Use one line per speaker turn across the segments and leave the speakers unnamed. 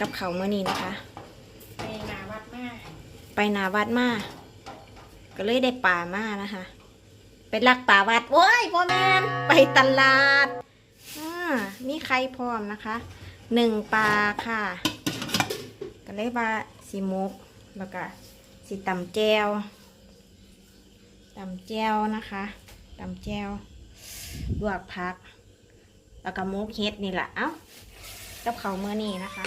กับเขาวเมื่อนี้นะคะ
ไปนาวัดมาก
ไปนาวัดมาก็เลยได้ป่ามานะคะ ไปลักป่าวัดโว้ยพ่อแมนไปตลาดอ่ามีใครพร้อมนะคะหนึ่งปลาค่ะ ก็เลยว่าสีมุกแล้วก็สีตำแจวตำแจวนะคะตำแจวลวกผัก แล้วก็มุกเฮ็ดนี่แหละเอ้ากับเขาวเมื่อนี้นะคะ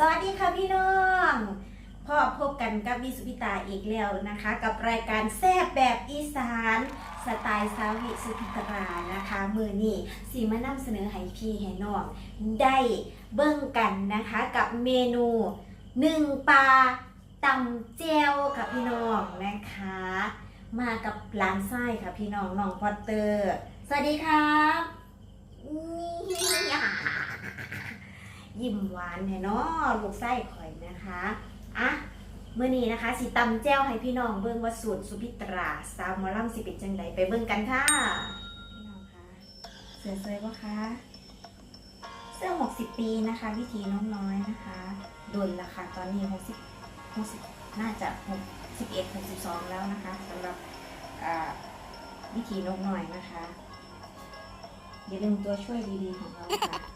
ส
วัสดีค่ะพี่น้องพ่อพบกันกับวิสุพิตาอีกแล้วนะคะ กับรายการแซ่บแบบอีสานสไตล์สาวิสุพิตรานะคะ มือนี่สีมานำเสนอให้พี่ให้น้องได้เบิ่งกันนะคะกับเมนูหนึ่งปลาตำเจวค่ะพี่น้องนะคะ มากับหลานไส้ค่ะพี่น้องน้องพอตเตอร์ สวัสดีครับนี่ ยิ้มหวานแน่เนาะลูกไส้ข่อยนะคะอะเมื่อนี้นะคะสิตำแจ้วให้พี่น้องเบิ่งว่าสูตรสุพิตราสาวหมอลำสิเป็นจังไดไปเบิ่งกันค่ะพี่น้องคะเสือสวยปะคะเสื้อ60 ปีนะคะ วิธีน้องน้อยนะคะโดนละค่ะตอนนี้60 60น่าจะ61 62แล้วนะคะสำหรับอ่าวิธีนกน้อยนะคะอย่าลืมตัวช่วยดีๆของเราค่ะ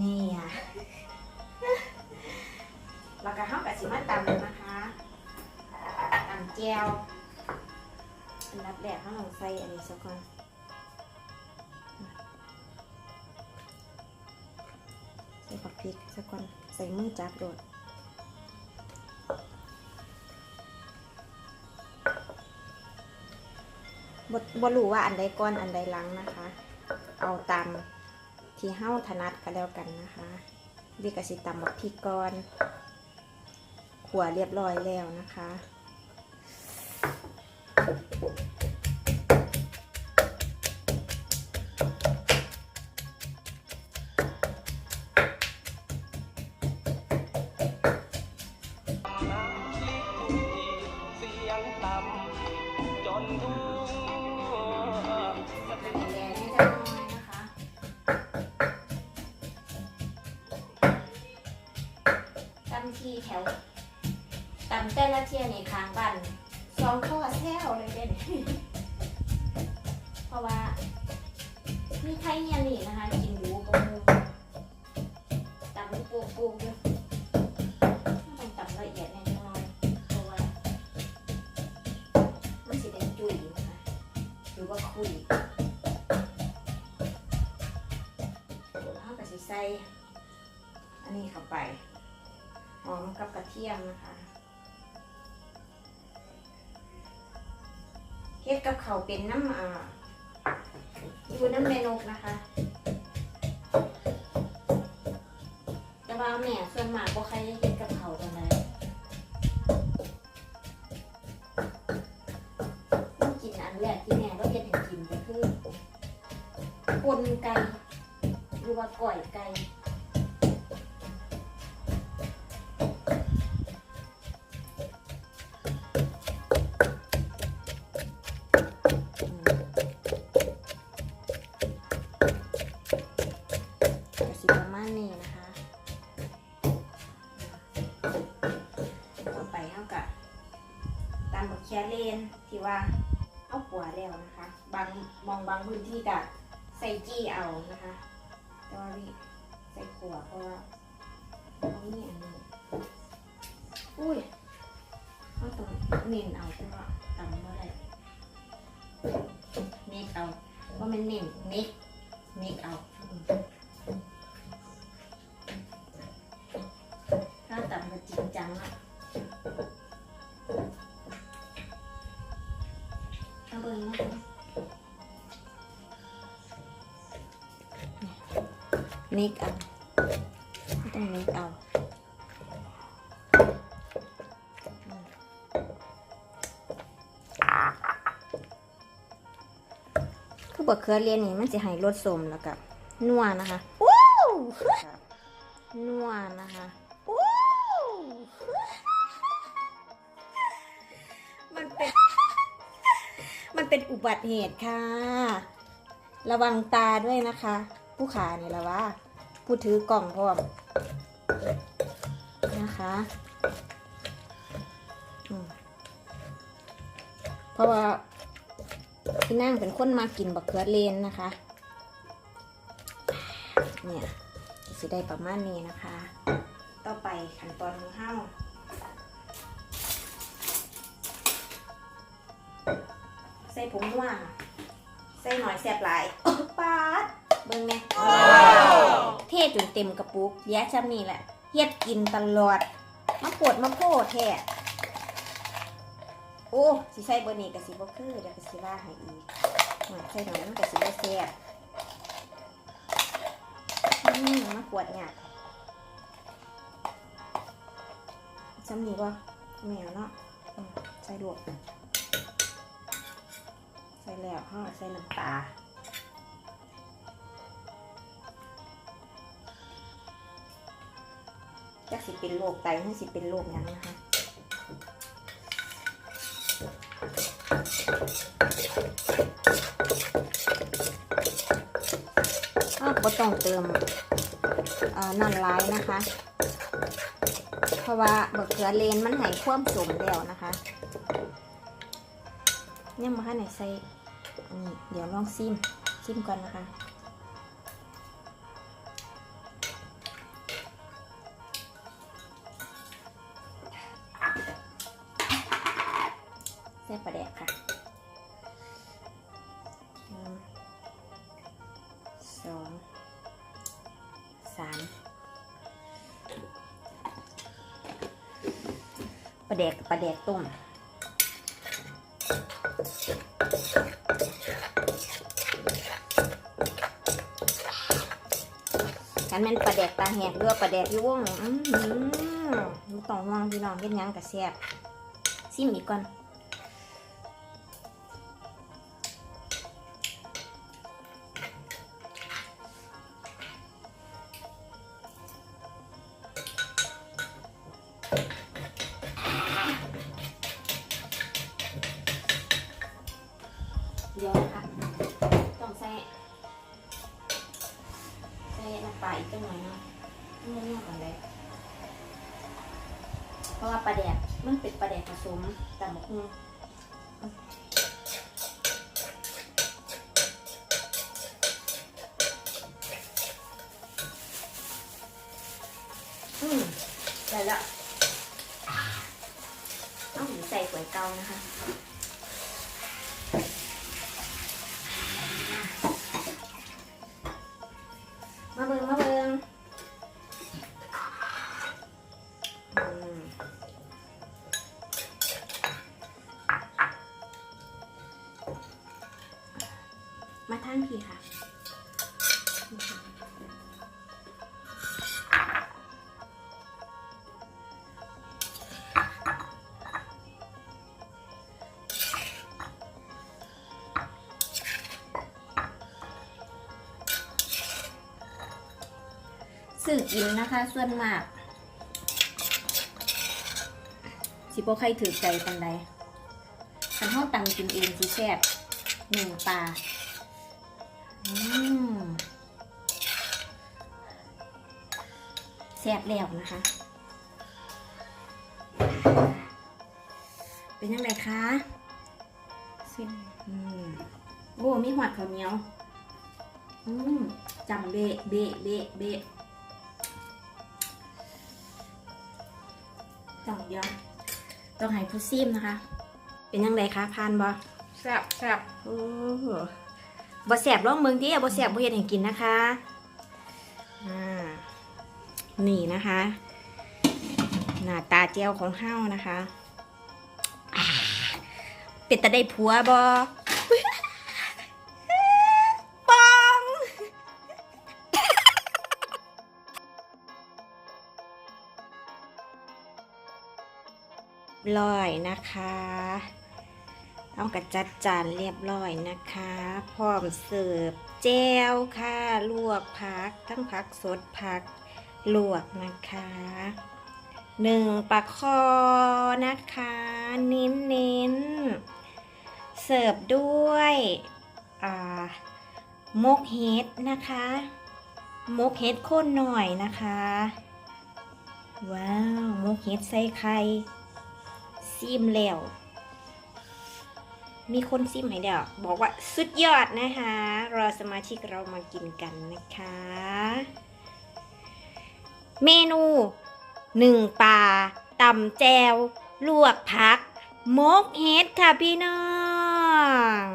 นี่อะแล้วก็ห้ามกับสิมาตำนะคะตำแจวอันดับแรกเราลองใส่อันนี้สักก่อนใส่ผักพริกสักก่อนใส่มือจับโดดบบ่รู้ว่าอันใดก้อนอันใดหลังนะคะ เอาตาม ที่เฮ้าถนัดก็แล้วกันนะคะเรียกกสิตำบักพริกก่อนขัวเรียบร้อยแล้วนะคะำ
ที่
แถวตำแต่ละเที่ยในค้างบ้านสองข้อแซวเลยเด่นเพราะว่า มีใครเนี่ยนี่นะคะกินหรูกว่าหมูตำปูปูเยอะต้องตำละเอียดแน่นอนเพราะว่ามันสิเป็นจุยนะคะหรือว่าคุยแล้วก็สิใส่อันนี้เข้าไป อมกับกระเทียมนะคะเฮ็ดกับเขาเป็นน้ำอ่าอยู่น้ำเมนกนะคะ แต่ว่าแม่ส่วนมากบ่ใครเฮ็ดกับเขาวกันเลยต้องกินอันแรกที่แม่เราเฮ็ดให้กินก็คือปนไก่หรือว่าก่อยไก่ ไปเอากะตามบักเคียเลนที่ว่าเอาขัวแล้วนะคะ บางมองบางพื้นที่กะใส่จี้เอานะคะ แต่ว่านี่ใส่ขัวเพราะว่าเอานี่อันนี้อุ้ยเขาต้องเน้นเอาเพราะว่าตำเมื่อไรเมกเอาว่ามันเน้นเมกเมกเอา เมคเอาต้องเมคเอาอืมคือบะเขือเรียนนี่มันจะให้รสสมแล้วกับนัวนะคะว้าวนัวนะคะว้าวมันเป็นเป็นอุบัติเหตุค่ะ ระวังตาด้วยนะคะ ผู้ขานี่ยละว่าผู้ถือกล่องพร้อมนะคะเพราะว่าพี่นั่งเป็นคนมากินบักเขือเลนนะคะ เนี่ยสิได้ประมาณนี้นะคะ ต่อไปขั้นตอนของเฮ้าใส่ผงนัวใส่หน่อยแซ่บหลายปาด เบิ่งไงเทจนเต็มกระปุกแย่จำนี่แหละเฮ็ดกินตลอดมาปวดมาโพดแท้โอ้สิใส่เบอร์นี้กับสิบ่คือเดี๋ยวก็สิว่าให้อีกหน่อยใส่หน่อยมันก็สิบ่แซ่บอืมมาปวดเนี่ยจำนี่บ่แมวเนาะอืมใส่ดวกใส่แล้วห้าใส่น้ำตา จักสิเป็นโรคไตหรือสิเป็นโรคยังนะคะอ้าวก็ต้องเติมนั่นร้ายนะคะ เพราะว่าบักเขือเลนมันใหายควมสมแล้วนะคะเนี่ยมาให้ไหนใส่นี่เดี๋ยวลองซิมซิมก่อนนะคะ ลาแดกกับปลาแดกต้มฉันเป็นปลาแดกตาแหกเรือปลาแดกยุ่งอืมต้องห่วงพี่น้องเป็นยังกระแซบซิมอีกก่อน ปลาอีกจังหน่อยเนาะนี่นี่ก่อนเลยเพราะว่าปลาแดกมันเป็นปลาแดกผสมแต่หมกฮุงอืมได้แล้วต้องใส่ก๋วยเกานะคะ บิงมาเบิงมมาทางพี่ค่ะ สื่อกินนะคะ ส่วนมาก สิบ่ใครถือใจปันใดคันเฮาตังกินเองสิแซ่บหนึ่งปลาอืมแซ่บแล้วนะคะ เป็นยังไงคะซิมอืมโอ้มีหอดข้าวเหนียว อืมจำเบะเบะเบะเบะ ดียวต้องให้ผู้ซิมนะคะ เป็นยังไงคะพานบอ
แซ่บแซ่บ
โอ้โหบอแสบร้องเมืองที่บอแสบบ่เห็นให้กินนะคะอ่านี่นะคะ หน้าตาเจียวของเฮ้านะคะอ่าเป็นตะได้ผัวบอ ร้อยนะคะเอากระจัดจานเรียบร้อยนะคะ พร้อมเสิร์ฟแจวค่ะ ลวกผัก ทั้งผักสดผักลวกนะคะหนึ่งปลาคอนะคะ เน้นเน้นเสิร์ฟด้วยมกเฮ็ดนะคะมกเฮ็ดข้นหน่อยนะคะ ว้าวมกเฮ็ดใส่ไข่ ซิมแล้ว มีคนซิมให้เดี๋ยวบอกว่าสุดยอดนะคะ รอสมาชิกเรามากินกันนะคะ เมนูหนึ่งปลาตำแจว ลวกผัก มกเฮดค่ะพี่น้อง